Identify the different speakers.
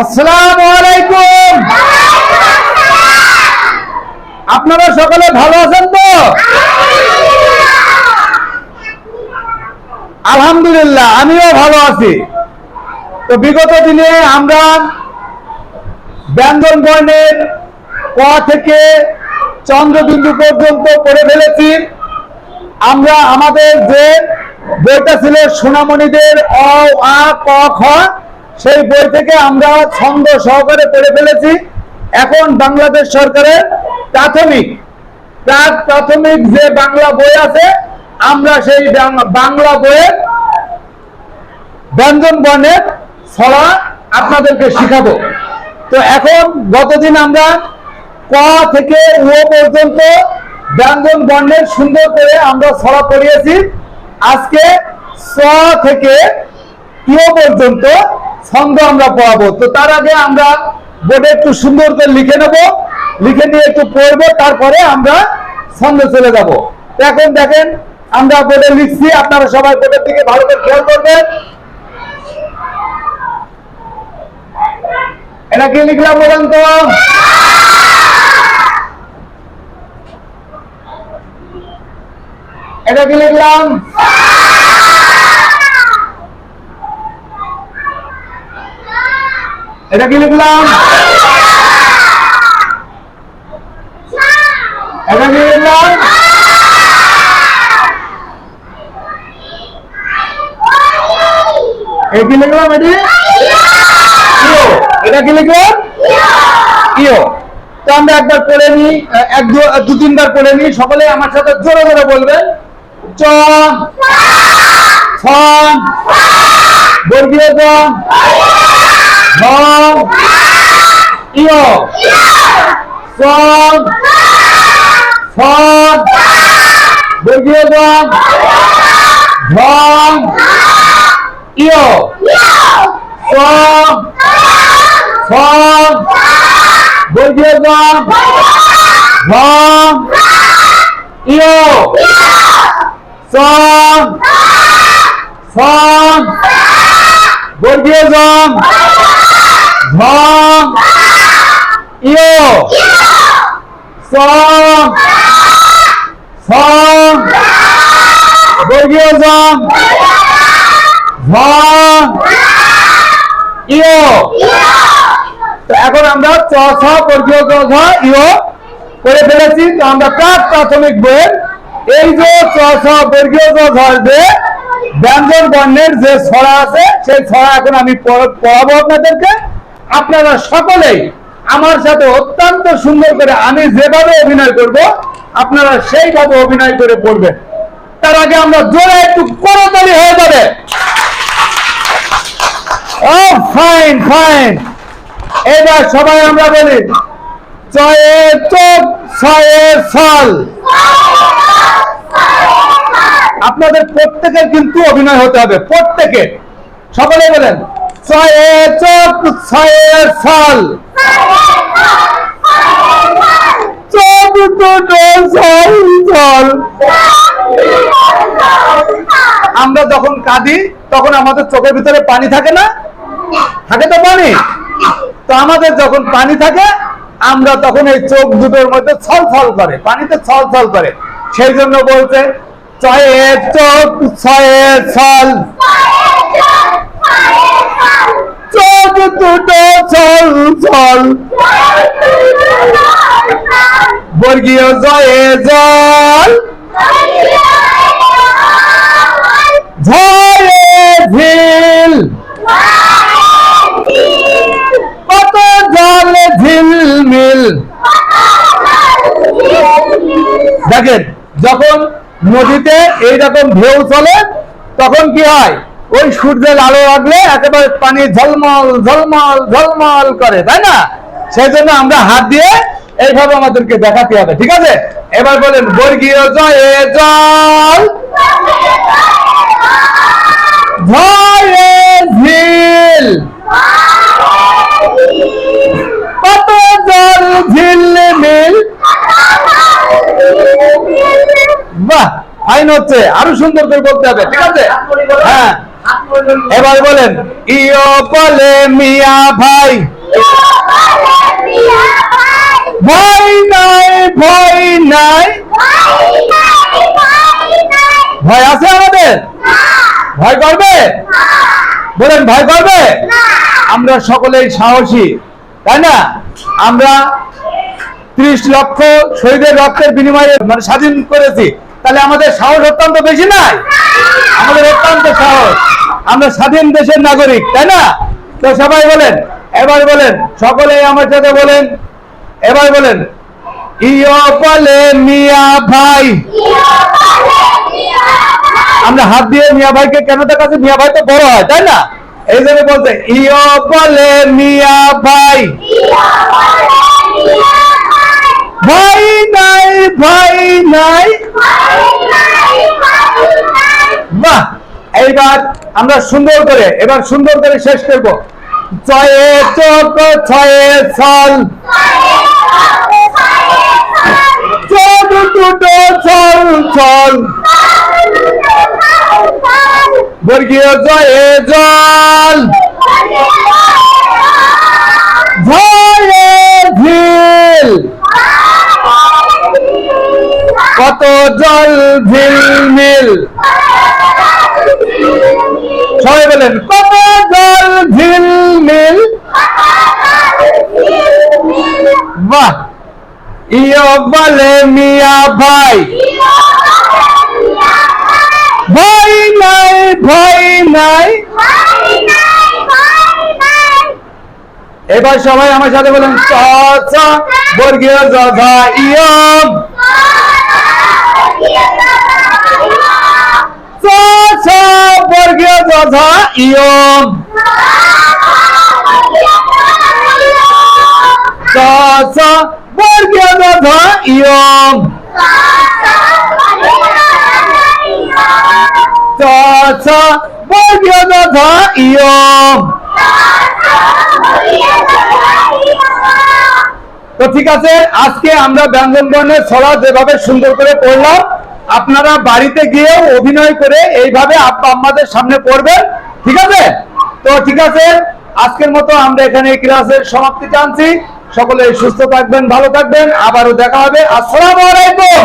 Speaker 1: আসসালামু আলাইকুম। আপনারা সকলে ভালো আছেন তো? আলহামদুলিল্লাহ, আমিও ভালো আছি। তো বিগত দিনে আমরা ব্যঞ্জন বর্ণের ক থেকে চন্দ্রবিন্দু পর্যন্ত পড়ে ফেলেছি। আমরা আমাদের যে বইটা ছিল সোনামণিদের অ, আ, ক, খ সেই বই থেকে আমরা ছন্দ সহকারে পড়ে ফেলেছি। এখন বাংলাদেশ সরকারের প্রাথমিক প্রাক প্রাথমিক যে বাংলা বই আছে, আমরা সেই বাংলা বইয়ের ব্যঞ্জন বর্ণের ছড়া আপনাদেরকে শিখাবো। তো এখন গতদিন আমরা ক থেকে ও পর্যন্ত ব্যঞ্জন বর্ণের সুন্দর করে আমরা ছড়া পড়িয়েছি। আজকে স থেকে ইও পর্যন্ত ছন্দ আমরা পড়াবো। তো তার আগে আমরা বোর্ডে একটু সুন্দর করে লিখে নেব। লিখে নিয়ে একটু পড়ব, তারপরে আমরা ছন্দ চলে যাব। এখন দেখেন, আমরা বোর্ডে লিখছি, আপনারা সবাই বোর্ডের দিকে ভালো করে খেয়াল করবেন। এটা কি লিখলাম বলেন তো? এটা কি লিখলাম? এটা কি লিখলাম? এটা কি লিখলাম? এই কি লিখলাম এটি? ইও। এটা কি লিখলাম? ইও। তো আমরা একবার পড়ে নিই এক দু তিনবার পড়ে নিই। সকলে আমার সাথে জোরে জোরে বলবেন। চ ছ বর্গীয় জ ঝ ইয় স ছ বর্গীয় জ ঝ ইয় স ছ বর্গীয় জ ঝ ইয় স ছ বর্গীয় জ ঝ ইয় স ছ বর্গীয় জ ঝ ইয় এখন আমরা চ ছ বর্গীয় জ ঝ ইয় করে ফেলেছি। তো আমরা প্রাক প্রাথমিক বইয়ের এই যে চ ছ বর্গীয় জ ঝ ব্যঞ্জন বর্ণের যে ছড়া আছে, সেই ছড়া এখন আমি পড়- পড়াবো আপনাদেরকে। আপনারা সকলেই আমার সাথে অত্যন্ত সুন্দর করে আমি যেভাবে অভিনয় করব, আপনারা সেইভাবে অভিনয় করে পড়বেন। তার আগে আমরা জোরে একটু করতালি হয়ে যাবে। ও ফাইন ফাইন এবার সবাই আমরা বলি চোখ আপনাদের প্রত্যেকের কিন্তু অভিনয় হতে হবে, প্রত্যেকের। সকলে বলেন ছয়ে দুটো ছল ছল আমরা যখন কাঁদি, তখন আমাদের চোখের ভিতরে পানি থাকে না? থাকে তো পানি? তো আমাদের যখন পানি থাকে, আমরা তখন এই চোখ দুটোর মধ্যে ছল ছল করে, পানিতে ছল ছল করে। সেই জন্য বলছে, ছয়ে চোখ, ছয়ে ছল জল। ঝিল কত জল ঝিলমিল দেখেন যখন নদীতে এইরকম ঢেউ চলে তখন কি হয়? ওই সূর্যের আলো লাগলে একেবারে পানি ঝলমল ঝলমল ঝলমল করে, তাই না? সেই জন্য আমরা হাত দিয়ে এইভাবে আমাদেরকে দেখাতে হবে, ঠিক আছে? এবার বলেন, বর্গীয় জয়ে জল ঝিল। কত জল ঝিলমিল বাহ, ফাইন হচ্ছে, আরও সুন্দর করে বলতে হবে, ঠিক আছে? হ্যাঁ। এবার বলেন ইও বলে মিয়া ভাই। ভয় নাই ভয় নাই। ভয় আছে আমাদের? ভয় করবে? বলেন, ভয় করবে? আমরা সকলেই সাহসী, তাই না? আমরা ত্রিশ লক্ষ শহীদের রক্তের বিনিময়ে মানে স্বাধীন করেছি। তাহলে আমাদের সাহস অত্যন্ত বেশি নাই? আমাদের অত্যন্ত সাহস। আমরা স্বাধীন দেশের নাগরিক তাই না? তো সবাই বলেন এবার বলেন সকলেই আমার সাথে বলেন এবার বলেন। ইয় মিয়া ভাই। আমরা হাত দিয়ে মিয়া ভাইকে কেন দেখাচ্ছি? মিয়া ভাই তো বড় হয় তাই না? এই জন্য বলতে ইয় বলে মিয়া ভাই। ভাই নাই ভাই নাই। বাহ! এইবার আমরা সুন্দর করে, এবার সুন্দর করে শেষ করব। ছল। বর্গীয় জয়ে জল। ভয়ে ঝিল কত জল সবাই বলেন কত জল ঝিলমিল। বাহ! ইয় বলে মিয়া ভাই। ভয় নাই ভয় নাই। এবার সবাই আমার সাথে বলেন চ বর্গীয় ঝ ইয়ম। চ জ ঝ ইয়ম। ছ বর্গীয় ইয়ম। ছ বর্গীয় ইয়ম। তো ঠিক আছে, আজকে আমরা ব্যঞ্জন বর্ণের ছড়া যেভাবে সুন্দর করে পড়লাম আপনারা বাড়িতে গিয়েও অভিনয় করে এইভাবে আব্বা আম্মাদের সামনে পড়বেন, ঠিক আছে? তো ঠিক আছে, আজকের মতো আমরা এখানে ক্লাসের সমাপ্তি টানছি সকলে সুস্থ থাকবেন, ভালো থাকবেন, আবারও দেখা হবে। আসসালামু আলাইকুম!